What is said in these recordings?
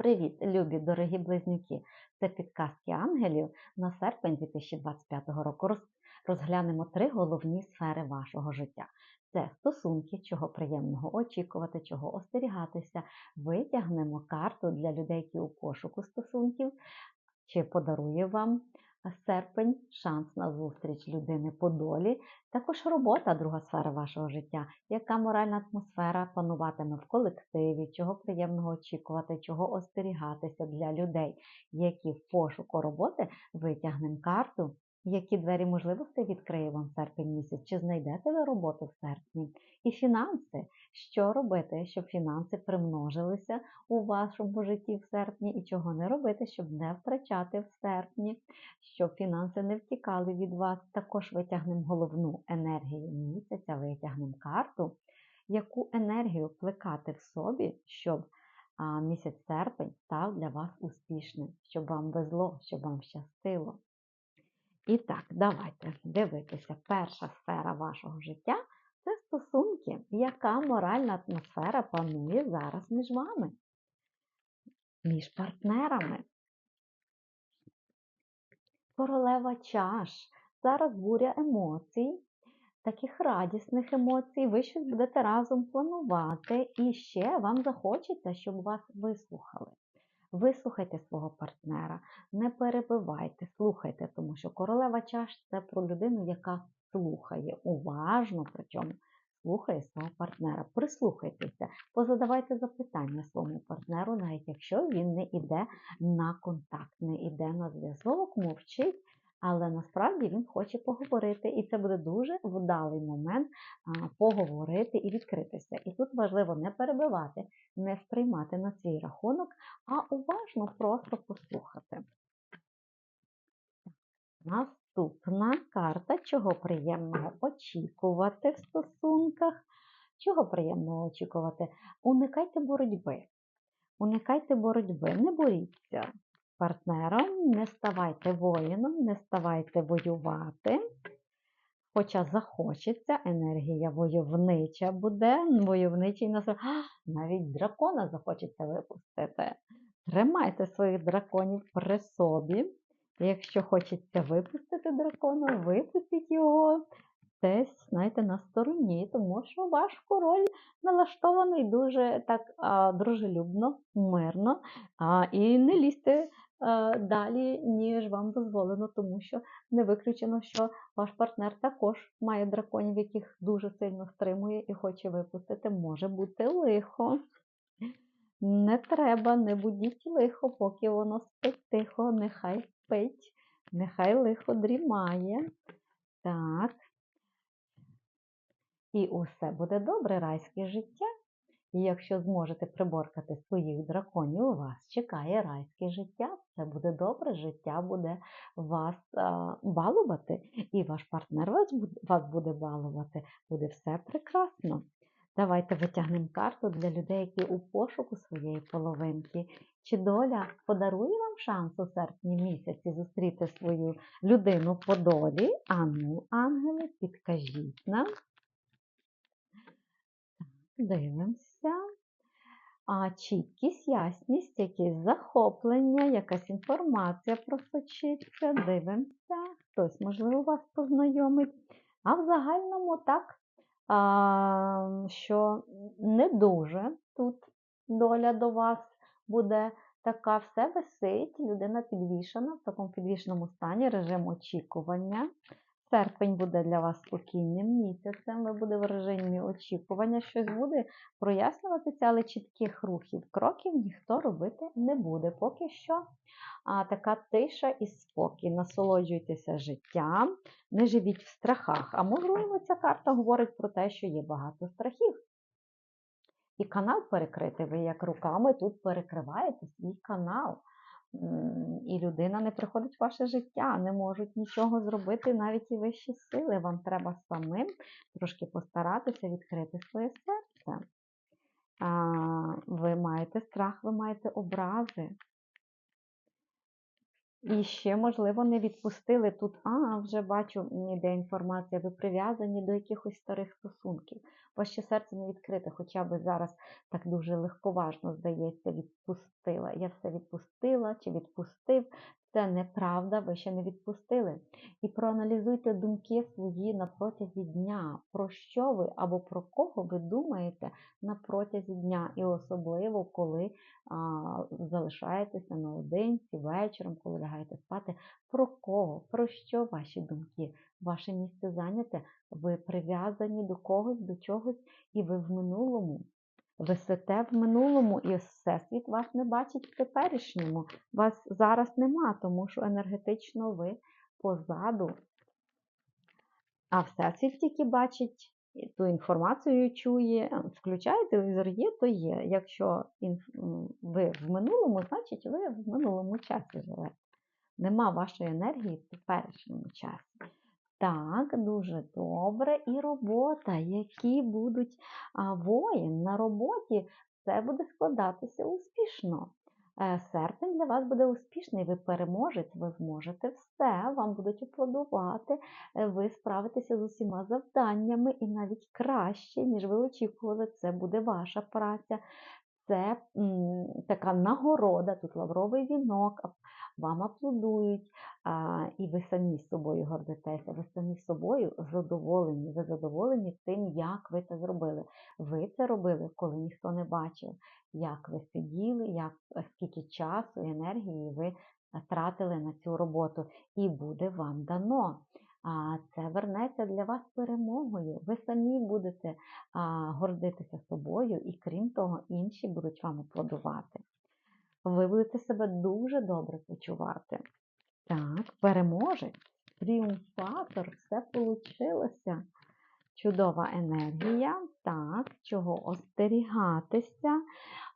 Привіт, любі дорогі близнюки! Це підказки ангелів на серпень 2025 року. Роз- Розглянемо три головні сфери вашого життя: це стосунки, чого приємного очікувати, чого остерігатися. Витягнемо карту для людей, які у пошуку стосунків, чи подарує вам серпень шанс на зустріч людини по долі. Також робота, друга сфера вашого життя, яка моральна атмосфера пануватиме в колективі, чого приємного очікувати, чого остерігатися для людей, які в пошуку роботи витягнемо карту. Які двері можливостей відкриє вам серпень місяць? Чи знайдете ви роботу в серпні? І фінанси. Що робити, щоб фінанси примножилися у вашому житті в серпні, і чого не робити, щоб не втрачати в серпні, щоб фінанси не втікали від вас. Також витягнемо головну енергію місяця, витягнемо карту, яку енергію плекати в собі, щоб місяць серпень став для вас успішним, щоб вам везло, щоб вам щастило. І так, давайте дивитися. Перша сфера вашого життя це стосунки. Яка моральна атмосфера панує зараз між вами? Між партнерами. Королева чаш. Зараз буря емоцій, таких радісних емоцій. Ви щось будете разом планувати, і ще вам захочеться, щоб вас вислухали. Вислухайте свого партнера, не перебивайте, слухайте, тому що королева чаш це про людину, яка слухає уважно, причому слухає свого партнера. Прислухайтеся, позадавайте запитання своєму партнеру, навіть якщо він не йде на контакт, не йде на зв'язок, мовчить. Але насправді він хоче поговорити, і це буде дуже вдалий момент поговорити і відкритися. І тут важливо не перебивати, не сприймати на свій рахунок, а уважно просто послухати. Наступна карта, чого приємного очікувати в стосунках. Чого приємного очікувати? Уникайте боротьби. Уникайте боротьби, не боріться партнером, не ставайте воїном, не ставайте воювати. Хоча захочеться, енергія войовнича буде, войовничий нас навіть дракона захочеться випустити. Тримайте своїх драконів при собі. Якщо хочеться випустити дракона, випустіть його десь, знаєте, на стороні, тому що ваш король налаштований дуже так а, дружелюбно, мирно, а, і не лізьте далі, ніж вам дозволено, тому що не виключено, що ваш партнер також має драконів, яких дуже сильно стримує і хоче випустити, може бути лихо. Не треба, не будіть лихо, поки воно спить тихо, нехай спить, нехай лихо дрімає. Так. І усе буде добре, райське життя. І якщо зможете приборкати своїх драконів, вас чекає райське життя. Це буде добре, життя буде вас а, балувати, і ваш партнер вас буде, вас буде балувати. Буде все прекрасно. Давайте витягнемо карту для людей, які у пошуку своєї половинки. Чи доля подарує вам шанс у серпні місяці зустріти свою людину по долі? Ану, ангели, підкажіть нам. Дивимося. А чіткість, ясність, якісь захоплення, якась інформація просочиться. Дивимося. Хтось, можливо, вас познайомить. А в загальному так, а, що не дуже тут доля до вас буде така, все висить, людина підвішена в такому підвішеному стані, режим очікування. Серпень буде для вас спокійним місяцем, ви буде в очікування, щось буде прояснюватися, але чітких рухів, кроків ніхто робити не буде. Поки що а, така тиша і спокій. Насолоджуйтеся життям, не живіть в страхах. А можливо, ця карта говорить про те, що є багато страхів. І канал перекритий. Ви як руками тут перекриваєте свій канал. І людина не приходить в ваше життя, не можуть нічого зробити навіть і вищі сили. Вам треба самим трошки постаратися відкрити своє серце. Ви маєте страх, ви маєте образи. І ще, можливо, не відпустили тут, а вже бачу, ніде інформація, ви прив'язані до якихось старих стосунків. Ваше серце не відкрите, хоча би зараз так дуже легковажно здається, відпустила. Я все відпустила чи відпустив. Це неправда, ви ще не відпустили. І проаналізуйте думки свої на протязі дня, про що ви або про кого ви думаєте на протязі дня, і особливо коли а, залишаєтеся наодинці вечором, коли лягаєте спати. Про кого, про що ваші думки? Ваше місце зайняте, ви прив'язані до когось, до чогось, і ви в минулому. Висите в минулому, і всесвіт вас не бачить в теперішньому. Вас зараз нема, тому що енергетично ви позаду. А всесвіт тільки бачить ту інформацію чує. Е, Включає телевізор, є, то є. Якщо ви в минулому, значить ви в минулому часі живете. Нема вашої енергії в теперішньому часі. Так, дуже добре. І робота, які будуть воїн на роботі, все буде складатися успішно. Е, Серпень для вас буде успішний, ви переможець, ви зможете все, вам будуть аплодувати, е, ви справитеся з усіма завданнями і навіть краще, ніж ви очікували. Це буде ваша праця. Це така нагорода, тут лавровий вінок, вам аплодують, а, і ви самі з собою гордитеся, ви самі з собою задоволені. Ви задоволені тим, як ви це зробили. Ви це робили, коли ніхто не бачив, як ви сиділи, як, скільки часу і енергії ви тратили на цю роботу, і буде вам дано. А це вернеться для вас перемогою. Ви самі будете а, гордитися собою, і крім того, інші будуть вам аплодувати. Ви будете себе дуже добре почувати. Так, переможець, тріумфатор, все вийшло. Чудова енергія. Так, чого остерігатися?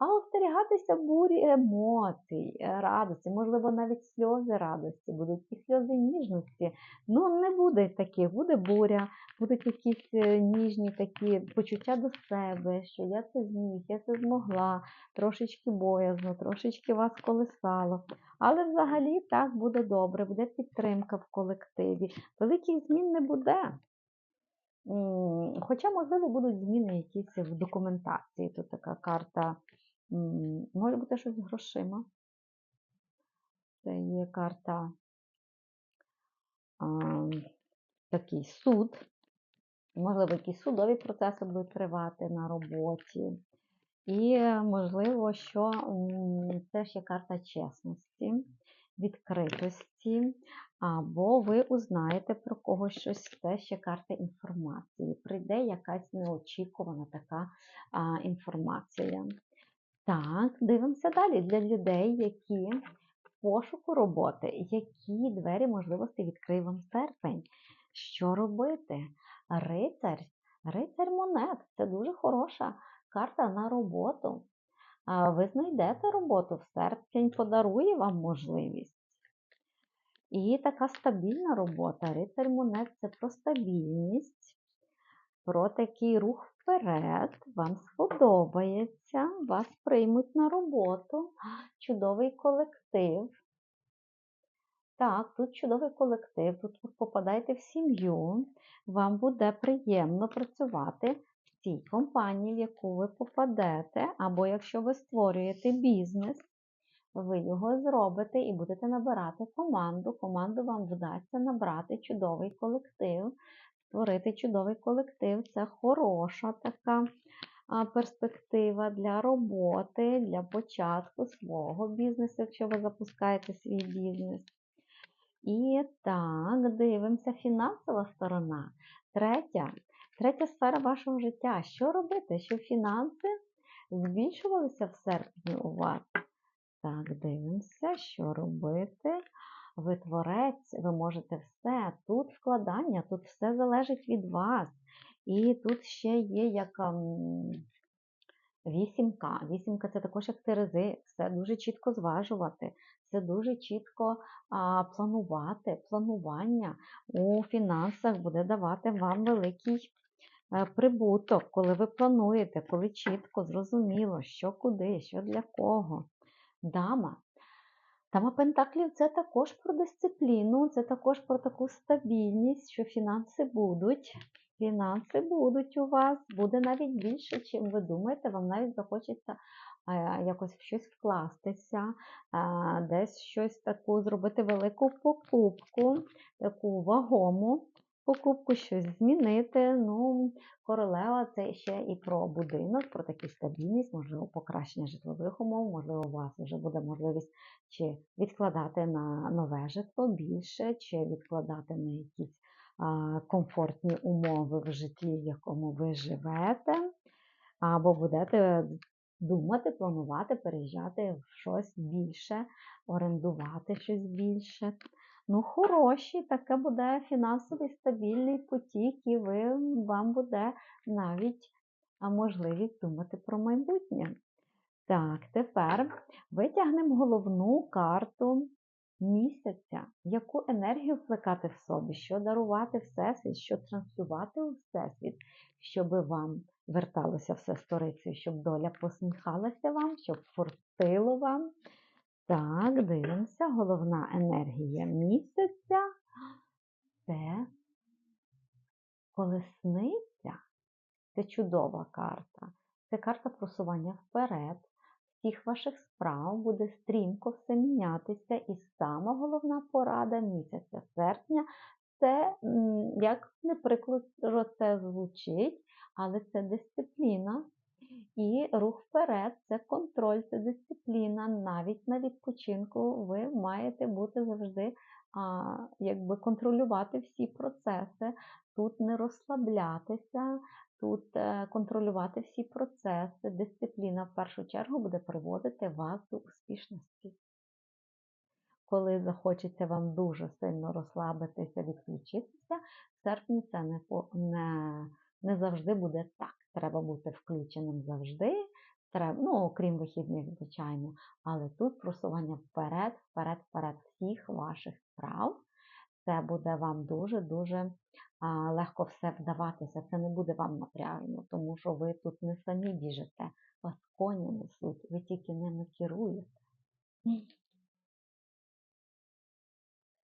А остерігатися бурі емоцій, е, радості, можливо, навіть сльози радості, будуть і сльози ніжності. Ну, не буде таких, буде буря, будуть якісь е, ніжні такі почуття до себе, що я це зміг, я це змогла, трошечки боязно, трошечки вас колесало. Але взагалі так буде добре, буде підтримка в колективі. Великих змін не буде. Хоча, можливо, будуть зміни якісь в документації. Тут така карта, може бути щось з грошима. Це є карта а, такий суд. Можливо, якісь судові процеси будуть тривати на роботі. І можливо, що це ще карта чесності, відкритості, або ви узнаєте про когось щось, це ще карта інформації. Прийде якась неочікувана така а, інформація. Так, дивимося далі для людей, які в пошуку роботи, які двері можливостей відкриє вам серпень. Що робити? Рицар, рицар монет це дуже хороша карта на роботу. Ви знайдете роботу в серпень, подарує вам можливість. І така стабільна робота. Рицар монет це про стабільність, про такий рух вперед. Вам сподобається, вас приймуть на роботу. Чудовий колектив. Так, тут чудовий колектив, тут ви попадаєте в сім'ю, вам буде приємно працювати в цій компанії, в яку ви попадете, або якщо ви створюєте бізнес, ви його зробите і будете набирати команду. Команду вам вдасться набрати чудовий колектив. Створити чудовий колектив це хороша така перспектива для роботи, для початку свого бізнесу, якщо ви запускаєте свій бізнес. І так, дивимося, фінансова сторона. Третя, третя сфера вашого життя. Що робити, щоб фінанси збільшувалися в серпні у вас? Так, дивимося, що робити. Ви творець, ви можете все. Тут вкладання, тут все залежить від вас. І тут ще є як вісімка. Вісімка це також як терези, все дуже чітко зважувати, все дуже чітко а, планувати. Планування у фінансах буде давати вам великий е, прибуток, коли ви плануєте, коли чітко, зрозуміло, що куди, що для кого. Дама. Дама Пентаклів це також про дисципліну, це також про таку стабільність, що фінанси будуть. Фінанси будуть у вас, буде навіть більше, чим ви думаєте. Вам навіть захочеться е, якось в щось вкластися, е, десь щось таку зробити велику покупку, таку вагому покупку, щось змінити. Ну, королева це ще і про будинок, про таку стабільність, можливо, покращення житлових умов, можливо, у вас вже буде можливість чи відкладати на нове житло більше, чи відкладати на якісь а, комфортні умови в житлі, в якому ви живете, або будете думати, планувати, переїжджати в щось більше, орендувати щось більше. Ну, хороший, таке буде фінансовий стабільний потік, і ви, вам буде навіть можливість думати про майбутнє. Так, тепер витягнемо головну карту місяця. Яку енергію вплекати в собі, що дарувати Всесвіт, що транслювати у Всесвіт, щоб вам верталося все сторицею, щоб доля посміхалася вам, щоб фортило вам. Так, дивимося, головна енергія місяця це колесниця. Це чудова карта. Це карта просування вперед. Всіх ваших справ буде стрімко все мінятися. І сама головна порада місяця серпня це, як не прикладно це звучить, але це дисципліна. І рух вперед це контроль, це дисципліна. Навіть на відпочинку ви маєте бути завжди, а, якби контролювати всі процеси, тут не розслаблятися, тут е, контролювати всі процеси. Дисципліна в першу чергу буде приводити вас до успішності. Коли захочеться вам дуже сильно розслабитися, відключитися, в серпні це не, не, не завжди буде так. Треба бути включеним завжди, треба, ну, окрім вихідних, звичайно, але тут просування вперед, вперед, вперед всіх ваших справ. Це буде вам дуже-дуже легко все вдаватися. Це не буде вам напряжно, тому що ви тут не самі біжите, вас коні несуть, ви тільки ними керуєте.